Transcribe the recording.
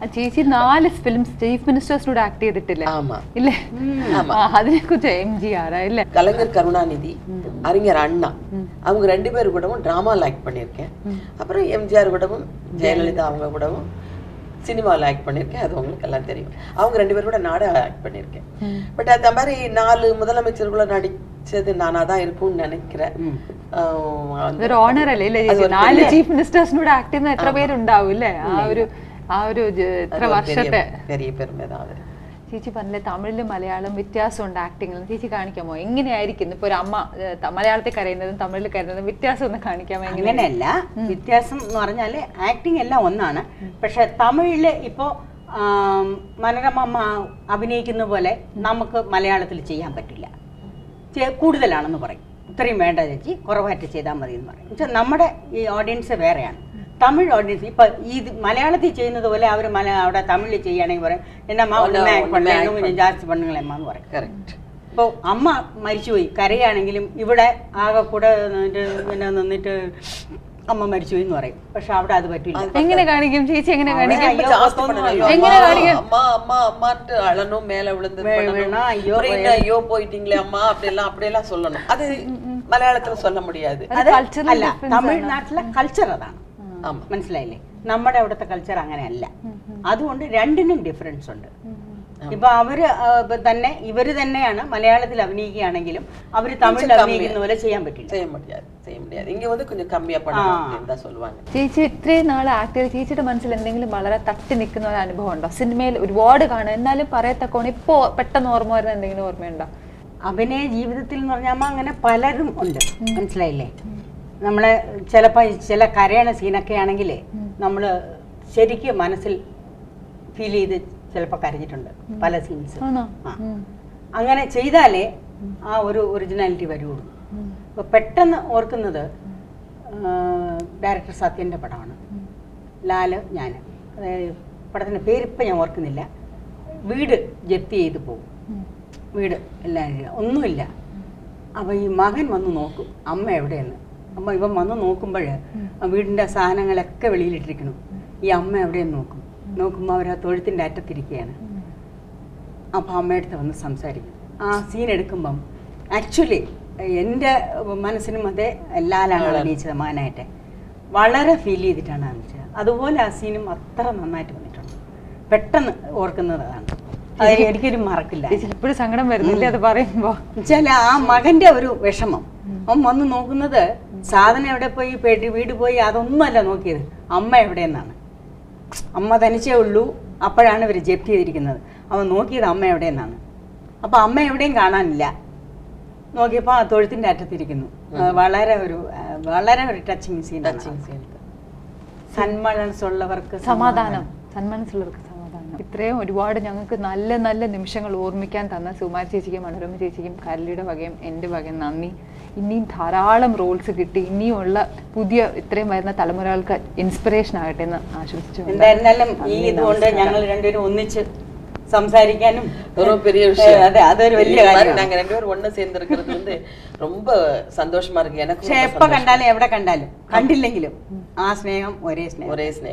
ചേച്ചി നാല് films chief മിനിസ്റ്റേഴ്സിനോട് act ചെയ്തിട്ടില്ലേ? ഇല്ലേ? അതിനെ കുറിച്ച് എം ജി ആറാ ഇല്ലേ? கலைஞர் கருணாநிதி அறிஞர் அண்ணா அவங்க ரெண்டு பேர் கூடவும் டிராமாவில் ஆக்ட் பண்ணியிருக்கேன் அப்புறம் எம்ஜிஆர் கூடவும் ஜெயலலிதா அவங்க கூடவும் சினிமா ஆக்ட் பண்ணிருக்கேன் அது உங்களுக்கு எல்லாம் தெரியும் அவங்க ரெண்டு பேரும் கூட நாடக ஆக்ட் பண்ணிருக்கேன் பட் அந்த மாதிரி நாலு முதலமைச்சர்களை நடித்தது நானாக தான் இருக்கும்னு நினைக்கிறேன் ഒരു ഓണർ അല്ലേ നാല് ചീഫ് മിനിസ്റ്റേഴ്സിനോട് ആക്ട് ചെയ്യുന്ന എത്ര പേരുണ്ടാവും അല്ലേ இல்ல ഒരു ആ ഒരു ഇത്ര വർഷത്തെ ചേച്ചി പറഞ്ഞില്ലേ തമിഴിലും മലയാളം വ്യത്യാസമുണ്ട് ആക്ടിങ്ങിലും ചേച്ചി കാണിക്കാമോ? എങ്ങനെയായിരിക്കും? ഇപ്പൊ ഒരു അമ്മ മലയാളത്തിൽ കരയുന്നതും തമിഴിൽ കരയുന്നതും വ്യത്യാസം ഒന്ന് കാണിക്കാമോ അങ്ങനെയല്ല. വ്യത്യാസം എന്ന് പറഞ്ഞാൽ ആക്ടിങ് എല്ലാം ഒന്നാണ്. പക്ഷെ തമിഴിൽ ഇപ്പോ മനോരമ അഭിനയിക്കുന്ന പോലെ നമുക്ക് മലയാളത്തിൽ ചെയ്യാൻ പറ്റില്ല. കൂടുതലാണെന്ന് പറയും. ഇത്രയും വേണ്ട ചേച്ചി കുറവായിട്ട് ചെയ്താൽ മതി എന്ന് പറയും നമ്മുടെ ഈ ഓഡിയൻസ് വേറെയാണ്. തമിഴ് ഓഡിയൻസ് ഇപ്പൊ ഈ ഇത് മലയാളത്തിൽ ചെയ്യുന്നത് പോലെ അവർ മല അവിടെ തമിഴിൽ ചെയ്യുകയാണെങ്കിൽ പറയും എന്നമ്മ ഒന്ന് ഒന്നുമേ ഒന്ന് പണ്ടേ act கொஞ்சம் ജാസ്തി പണ്ണുങ്ങളെമ്മ എന്ന് പറയും கரெக்ட் ഇപ്പോൾ അമ്മ മരിച്ചുപോയി കരയാണെങ്കിലും ഇവിടെ ആകെ കൂടെ നിന്നിട്ട് ഇങ്ങനെ നിന്നിട്ട് അമ്മ മരിച്ചുപോയി എന്ന് പറയും പക്ഷെ അവിടെ അത് പറ്റില്ല എങ്ങനെ കാണിക്കും ചേച്ചി എങ്ങനെ അവിടെ കാണിക്കും അയ്യോ, ஜாஸ்தி அப்போ பண்ணணும். ஐயோ, ஐயோ, எங்கன அம்மா, காணிக்க- அம்மா அம்மா அம்மான்ட்டு அழணும் மேல விழுந்து வே- பண்ணணும். வேணா, ஐயோ, அப்புறம் இன்னும் ஐயோ போயிட்டீங்களே அம்மா அப்படியெல்லாம் அப்படியெல்லாம் சொல்லணும் அது மலையாளத்துல சொல்ல முடியாது അത് cultural അല്ല മനസ്സിലായില്ലേ? നമ്മുടെ അവിടുത്തെ കൾച്ചർ അങ്ങനെയല്ല. അതുകൊണ്ട് രണ്ടിനും ഡിഫറൻസ് ഉണ്ട്. ഇപ്പൊ അവർ തന്നെ ഇവർ തന്നെയാണ് മലയാളത്തിൽ അഭിനയിക്കുകയാണെങ്കിലും അവർ തമിഴിൽ അഭിനയിക്കുന്ന പോലെ ചെയ്യാൻ പറ്റില്ല. ചേച്ചി ഇത്രയും നാളെ ആക്ട് ചെയ്ത് ചേച്ചിയുടെ മനസ്സിൽ എന്തെങ്കിലും വളരെ തട്ടി നിൽക്കുന്ന ഒരു അനുഭവം ഉണ്ടോ? സിനിമയിൽ ഒരുപാട് കാണും. എന്നാലും പറയത്തക്കോണ് ഇപ്പോ പെട്ടെന്ന് ഓർമ്മ വരുന്ന എന്തെങ്കിലും ഓർമ്മയുണ്ടോ? അഭിനയ ജീവിതത്തിൽ എന്ന് പറഞ്ഞാൽ അങ്ങനെ പലരും ഉണ്ട്. മനസ്സിലായില്ലേ? നമ്മളെ ചിലപ്പോൾ ചില കരയണ സീനൊക്കെ ആണെങ്കിൽ നമ്മൾ ശരിക്കും മനസ്സിൽ ഫീൽ ചെയ്ത് ചിലപ്പോൾ കരഞ്ഞിട്ടുണ്ട് പല സീൻസ് അങ്ങനെ ചെയ്താലേ ആ ഒരു ഒറിജിനാലിറ്റി വരുള്ളൂ. അപ്പോൾ പെട്ടെന്ന് ഓർക്കുന്നത് ഡയറക്ടർ സത്യന്റെ പടമാണ്. ലാൽ ഞാൻ അതായത് പടത്തിന്റെ പേരിപ്പം ഞാൻ ഓർക്കുന്നില്ല. വീട് ജപ്തി ചെയ്ത് പോകും വീട് എല്ലാം ഒന്നുമില്ല. അപ്പോൾ ഈ മകൻ വന്ന് നോക്കും അമ്മ എവിടെയെന്ന്. അമ്മ ഇവൻ വന്ന് നോക്കുമ്പോൾ വീടിന്റെ സാധനങ്ങളൊക്കെ വെളിയിലിട്ടിരിക്കണം. ഈ അമ്മ എവിടെയെന്ന് നോക്കും. നോക്കുമ്പോൾ അവർ ആ തൊഴുത്തിന്റെ അറ്റത്തിരിക്കുകയാണ് അപ്പോൾ അമ്മയടുത്ത് വന്ന് സംസാരിക്കും. ആ സീൻ എടുക്കുമ്പം ആക്ച്വലി എന്റെ മനസ്സിനും അതേ ലാലാണ് അഭിനയിച്ചത് മകനായിട്ട് വളരെ ഫീൽ ചെയ്തിട്ടാണ് അഭിനയിച്ചത് അതുപോലെ ആ സീനും അത്ര നന്നായിട്ട് വന്നിട്ടുണ്ട്. പെട്ടെന്ന് ഓർക്കുന്നതാണ് എനിക്കൊരു മറക്കില്ല. ഇപ്പോഴും സങ്കടം വരുന്നില്ല അത് പറയുമ്പോ? ചില ആ മകന്റെ ഒരു വിഷമം. അവൻ വന്ന് നോക്കുന്നത് സാധനം എവിടെ പോയി? പേടി വീട് പോയി? അതൊന്നുമല്ല നോക്കിയത്. അമ്മ എവിടെയെന്നാണ്. അമ്മ തനിച്ചേ ഉള്ളൂ. അപ്പോഴാണ് ഇവർ ജപ്തി ചെയ്തിരിക്കുന്നത്. അവൻ നോക്കിയത് അമ്മ എവിടെയെന്നാണ്. അപ്പോൾ അമ്മ എവിടെയും കാണാനില്ല. നോക്കിയപ്പോ ആ തൊഴുത്തിന്റെ അറ്റത്തിരിക്കുന്നു. വളരെ ഒരു വളരെ ഒരു ടച്ചിങ് സീൻ ടച്ചിങ് സീൻ സന്മനസ് ഉള്ളവർക്ക് സമാധാനം. സന്മനസ്സുള്ളവർക്ക് സമാധാനം. ഇത്രയും ഒരുപാട് ഞങ്ങൾക്ക് നല്ല നല്ല നിമിഷങ്ങൾ ഓർമ്മിക്കാൻ തന്ന സുമാർ ചേച്ചിക്കും മനോരമ ചേച്ചിക്കും കരളിയുടെ വകയും എന്റെ വകയും നന്ദി. ഇനിയും ധാരാളം റോൾസ് കിട്ടി ഇനിയുള്ള പുതിയ ഇത്രയും വരുന്ന തലമുറകൾക്ക് ഇൻസ്പിറേഷൻ ആകട്ടെ എന്ന് ആശംസിച്ചു എന്തായിരുന്നാലും ഈ ഇതുകൊണ്ട് ഞങ്ങൾ രണ്ടുപേരും ഒന്നിച്ച് സംസാരിക്കാനും ஒரு பெரிய ഏ, விஷயம் അതെ അതൊരു വലിയ இந்த மாதிரி കാര്യമാണ് நாங்க ரெண்டு பேரும் ஒண்ணு சேர்ந்து இருக்கிறது வந்து ரொம்ப சந்தோஷமா இருக்கு எனக்கு പക്ഷെ എപ്പോ കണ്ടാലും എവിടെ കണ്ടാലും കണ്ടില്ലെങ്കിലും ആ സ്നേഹം ഒരേ സ്നേഹം ஒரே ஸ்நேகம்